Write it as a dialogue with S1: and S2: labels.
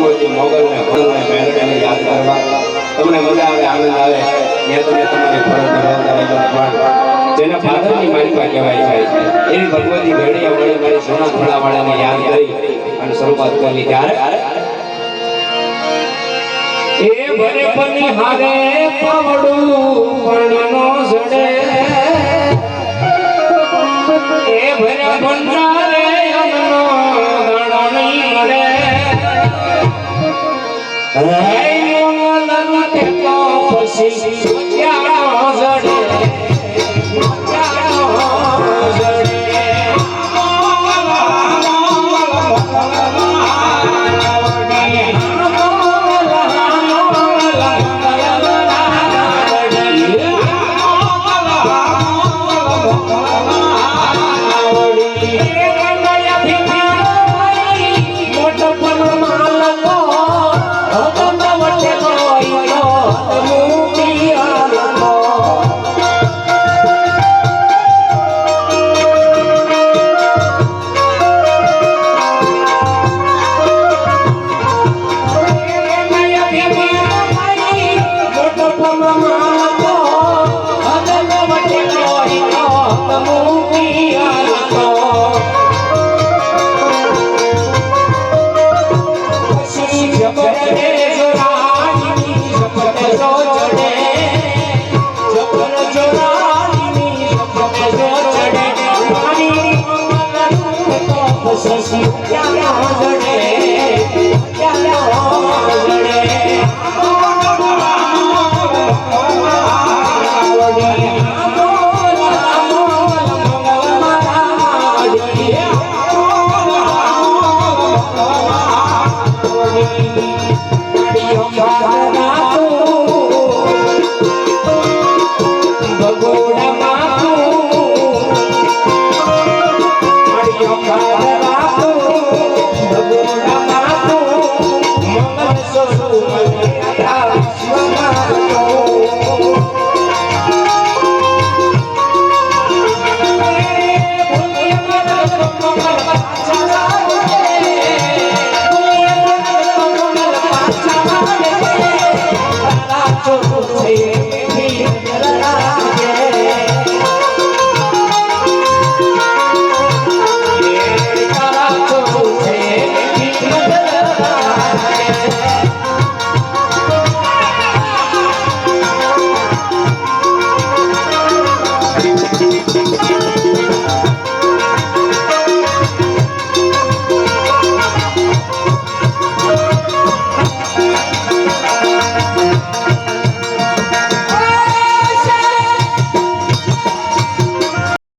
S1: ભગવતી મોગલને ભણને મેળવીને યાદ કરવા. તમને મજા આવે, આનંદ આવે. ત્યાં તમે તમારી ફરજ નિભાવતા રહેજો. પણ જેને ફાધરની માલિકા કહેવાય છે એવી ભગવતી ભેડિયા વડે મારી સોના થોડાવાળાને યાદ કરી અને શરૂઆત કરી. ત્યારે એ ભરે પની હારે પાવડું પણનો જડે હે শেষে